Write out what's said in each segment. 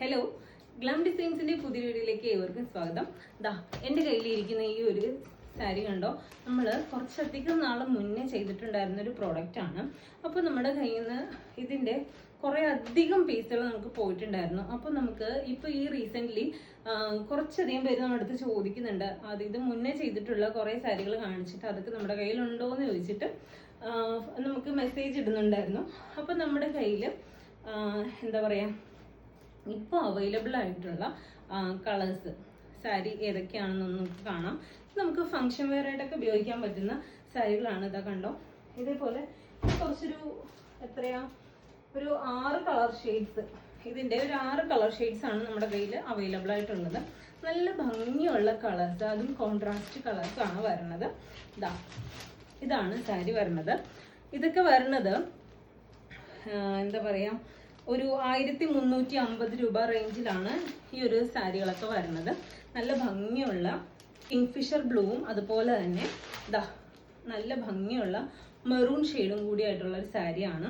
Hello glam ഡിസൈൻസിന്റെ പുതിയ വീഡിയോയിലേക്ക് ഏവർക്കും സ്വാഗതം. ദാ എന്റെ കയ്യിലിരിക്കുന്ന ഈ ഒരു സാരി കണ്ടോ? നമ്മൾ കുറച്ചധികം നാൾ മുന്നേ ചെയ്തിട്ടുണ്ടായിരുന്ന ഒരു പ്രോഡക്റ്റ് ആണ്. അപ്പോൾ നമ്മുടെ കയ്യിൽ നിന്ന് ഇതിന്റെ കുറേ അധികം പീസുകൾ നമുക്ക് പോയിട്ടുണ്ടായിരുന്നു. അപ്പോൾ നമുക്ക് ഇപ്പോൾ ഈ റീസെന്റ്ലി കുറച്ചധികം പേര് നമ്മുടെ അടുത്ത് ചോദിക്കുന്നുണ്ട്. അത് ഇത് മുന്നേ ചെയ്തിട്ടുള്ള കുറേ സാരികൾ കാണിച്ചിട്ട് അതൊക്കെ നമ്മുടെ കയ്യിലുണ്ടോ എന്ന് ചോദിച്ചിട്ട് നമുക്ക് മെസ്സേജ് ഇടുന്നുണ്ടായിരുന്നു. അപ്പോൾ നമ്മുടെ കയ്യിൽ എന്താ പറയുക ഇപ്പോൾ അവൈലബിൾ ആയിട്ടുള്ള കളേഴ്സ് സാരി ഏതൊക്കെയാണെന്നൊന്ന് നമുക്ക് കാണാം. നമുക്ക് ഫംഗ്ഷൻ വെയർ ആയിട്ടൊക്കെ ഉപയോഗിക്കാൻ പറ്റുന്ന സാരികളാണ് ഇതാ കണ്ടോ. ഇതേപോലെ കുറച്ചൊരു എത്രയാ? ഒരു ആറ് കളർ ഷെയ്ഡ്സ് ഇതിന്റെ ഒരു ആറ് കളർ ഷെയ്ഡ്സ് ആണ് നമ്മുടെ കയ്യിൽ അവൈലബിൾ ആയിട്ടുള്ളത്. നല്ല ഭംഗിയുള്ള കളേഴ്സ് അതും കോൺട്രാസ്റ്റ് കളേഴ്സ് ആണ് വരുന്നത്. ഇതാ ഇതാണ് സാരി വരുന്നത്. ഇതൊക്കെ വരുന്നത് എന്താ പറയാ ഒരു ആയിരത്തി മുന്നൂറ്റി അമ്പത് രൂപ റേഞ്ചിലാണ് ഈ ഒരു സാരികളൊക്കെ വരുന്നത്. നല്ല ഭംഗിയുള്ള കിങ്ഫിഷർ ബ്ലൂവും അതുപോലെ തന്നെ ദാ നല്ല ഭംഗിയുള്ള മെറൂൺ ഷെയ്ഡും കൂടി ആയിട്ടുള്ള ഒരു സാരിയാണ്.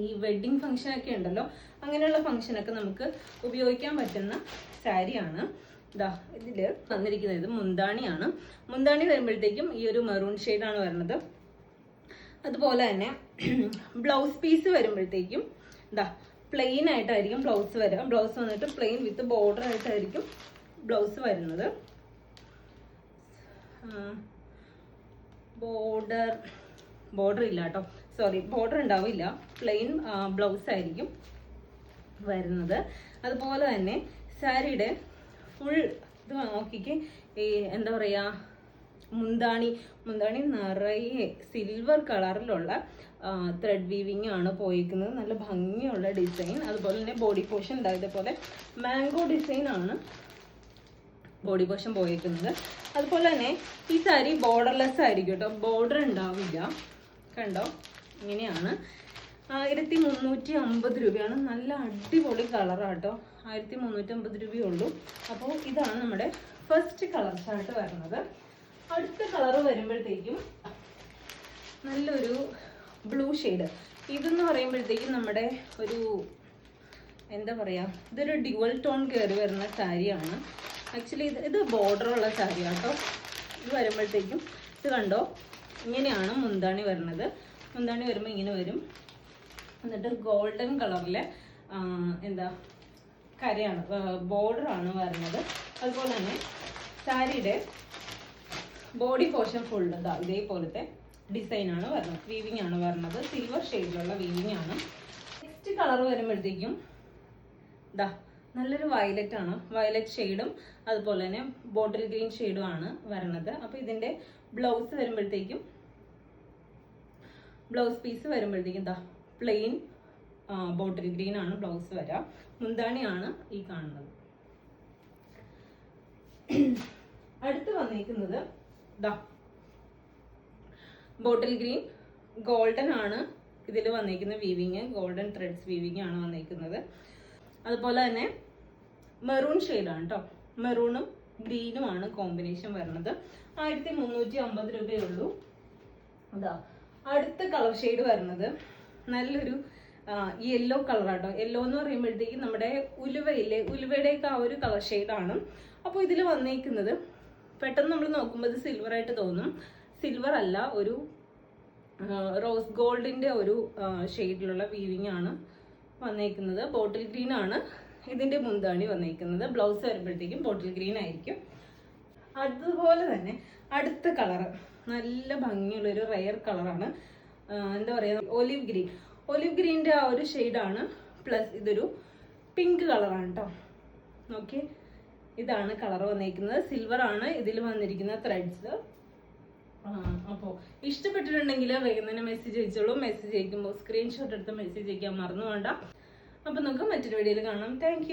ഈ വെഡ്ഡിങ് ഫംഗ്ഷനൊക്കെ ഉണ്ടല്ലോ അങ്ങനെയുള്ള ഫംഗ്ഷനൊക്കെ നമുക്ക് ഉപയോഗിക്കാൻ പറ്റുന്ന സാരിയാണ്. ദാ ഇതിൽ വന്നിരിക്കുന്നത് മുന്താണിയാണ്. മുന്താണി വരുമ്പോഴത്തേക്കും ഈ ഒരു മെറൂൺ ഷെയ്ഡാണ് വരുന്നത്. അതുപോലെ തന്നെ ബ്ലൗസ് പീസ് വരുമ്പോഴത്തേക്കും ഇതാ പ്ലെയിൻ ആയിട്ടായിരിക്കും ബ്ലൗസ് വരിക. ബ്ലൗസ് വന്നിട്ട് പ്ലെയിൻ വിത്ത് ബോർഡർ ആയിട്ടായിരിക്കും ബ്ലൗസ് വരുന്നത്. ബോർഡർ ബോർഡർ ഇല്ല കേട്ടോ. സോറി ബോർഡർ ഉണ്ടാവില്ല. പ്ലെയിൻ ബ്ലൗസ് ആയിരിക്കും വരുന്നത്. അതുപോലെ തന്നെ സാരിയുടെ ഫുൾ ഇത് നോക്കിക്ക് ഈ എന്താ പറയുക മുന്താണി. മുന്താണി നിറയെ സിൽവർ കളറിലുള്ള ത്രെഡ് വീവിങ് ആണ് പോയിരിക്കുന്നത് നല്ല ഭംഗിയുള്ള ഡിസൈൻ അതുപോലെ തന്നെ ബോഡി പോർഷൻ ഇതേപോലെ മാംഗോ ഡിസൈൻ ആണ് ബോഡി പോഷൻ പോയിരിക്കുന്നത് അതുപോലെ തന്നെ ഈ സാരി ബോർഡർലെസ് ആയിരിക്കും കേട്ടോ. ബോർഡർ ഉണ്ടാവില്ല. കണ്ടോ? ഇങ്ങനെയാണ്. ആയിരത്തി മുന്നൂറ്റി അമ്പത് രൂപയാണ്. നല്ല അടിപൊളി കളറാട്ടോ ആയിരത്തി മുന്നൂറ്റി അമ്പത് രൂപയേ ഉള്ളൂ. അപ്പോൾ ഇതാണ് നമ്മുടെ ഫസ്റ്റ് കളർ ചാർട്ട് വരുന്നത്. അടുത്ത കളർ വരുമ്പോഴത്തേക്കും നല്ലൊരു ബ്ലൂ ഷെയ്ഡ്. ഇതെന്ന് പറയുമ്പോഴത്തേക്കും നമ്മുടെ ഒരു എന്താ പറയുക ഇതൊരു ഡ്യുവൽ ടോൺ കയറി വരുന്ന സാരിയാണ്. ആക്ച്വലി ഇത് ഇത് ഉള്ള സാരി കേട്ടോ ഇത് വരുമ്പോഴത്തേക്കും ഇത് കണ്ടോ? ഇങ്ങനെയാണ് മുന്താണി വരുന്നത്. മുന്താണി വരുമ്പോൾ ഇങ്ങനെ വരും. എന്നിട്ട് ഗോൾഡൻ കളറിലെ എന്താ കരയാണ് ബോർഡറാണ് വരുന്നത്. അതുപോലെ തന്നെ സാരിയുടെ ബോഡി പോർഷൻ ഫുൾ ഇതാ ഇതേപോലത്തെ ഡിസൈൻ ആണ് വരുന്നത്. വീവിങ് ആണ് വരുന്നത്. സിൽവർ ഷെയ്ഡിലുള്ള വീവിങ് ആണ്. നെക്സ്റ്റ് കളർ വരുമ്പോഴത്തേക്കും ഇതാ നല്ലൊരു വയലറ്റ് ആണ്. വയലറ്റ് ഷെയ്ഡും അതുപോലെ തന്നെ ബോട്ടിൽ ഗ്രീൻ ഷെയ്ഡും ആണ് വരുന്നത് അപ്പോൾ ഇതിന്റെ ബ്ലൗസ് വരുമ്പോഴത്തേക്കും ബ്ലൗസ് പീസ് വരുമ്പോഴത്തേക്കും ഇതാ പ്ലെയിൻ ബോട്ടിൽ ഗ്രീൻ ആണ് ബ്ലൗസ് വരിക മുന്താണിയാണ് ഈ കാണുന്നത്. അടുത്ത് വന്നിരിക്കുന്നത് ദാ. ബോട്ടിൽ ഗ്രീൻ ഗോൾഡൻ ആണ് ഇതിൽ വന്നിരിക്കുന്ന വീവിങ് ഗോൾഡൻ ത്രെഡ്സ് വീവിങ് ആണ് വന്നിരിക്കുന്നത് അതുപോലെ തന്നെ മെറൂൺ ഷെയ്ഡാണ് കേട്ടോ മെറൂണും ഗ്രീനും ആണ് കോമ്പിനേഷൻ വരുന്നത്. ആയിരത്തി മുന്നൂറ്റി അമ്പത് രൂപയേ ഉള്ളൂ അതാ അടുത്ത കളർ ഷെയ്ഡ് വരുന്നത് നല്ലൊരു യെല്ലോ കളറാട്ടോ യെല്ലോ എന്ന് പറയുമ്പോഴത്തേക്കും നമ്മുടെ ഉലുവയില്ലേ ഉലുവയുടെയൊക്കെ ആ ഒരു കളർ ഷെയ്ഡാണ് അപ്പോൾ ഇതിൽ വന്നേക്കുന്നത് പെട്ടെന്ന് നമ്മൾ നോക്കുമ്പോൾ ഇത് സിൽവർ ആയിട്ട് തോന്നും. സിൽവർ അല്ല ഒരു റോസ് ഗോൾഡിന്റെ ഒരു ഷെയ്ഡിലുള്ള വീവിങ് ആണ് വന്നേക്കുന്നത്. ബോട്ടിൽ ഗ്രീൻ ആണ് ഇതിന്റെ മുന്താണി വന്നേക്കുന്നത്. ബ്ലൗസ് വരുമ്പോഴത്തേക്കും ബോട്ടിൽ ഗ്രീൻ ആയിരിക്കും. അതുപോലെ തന്നെ അടുത്ത കളറ് നല്ല ഭംഗിയുള്ള ഒരു റയർ കളറാണ് എന്താ പറയുക ഒലിവ് ഗ്രീൻ ഒലിവ് ഗ്രീന്റെ ആ ഒരു ഷെയ്ഡാണ് പ്ലസ് ഇതൊരു പിങ്ക് കളറാണ് കേട്ടോ ഓക്കെ ഇതാണ് കളർ വന്നിരിക്കുന്നത്. സിൽവർ ആണ് ഇതിൽ വന്നിരിക്കുന്ന ത്രെഡ്സ് അപ്പോൾ ഇഷ്ടപ്പെട്ടിട്ടുണ്ടെങ്കിൽ വേഗം തന്നെ മെസ്സേജ് അയച്ചോളൂ. മെസ്സേജ് അയക്കുമ്പോൾ സ്ക്രീൻഷോട്ട് എടുത്ത് മെസ്സേജ് അയക്കാൻ മറന്നു വേണ്ട. അപ്പോൾ നമുക്ക് മറ്റൊരു വീഡിയോയിൽ കാണാം. താങ്ക്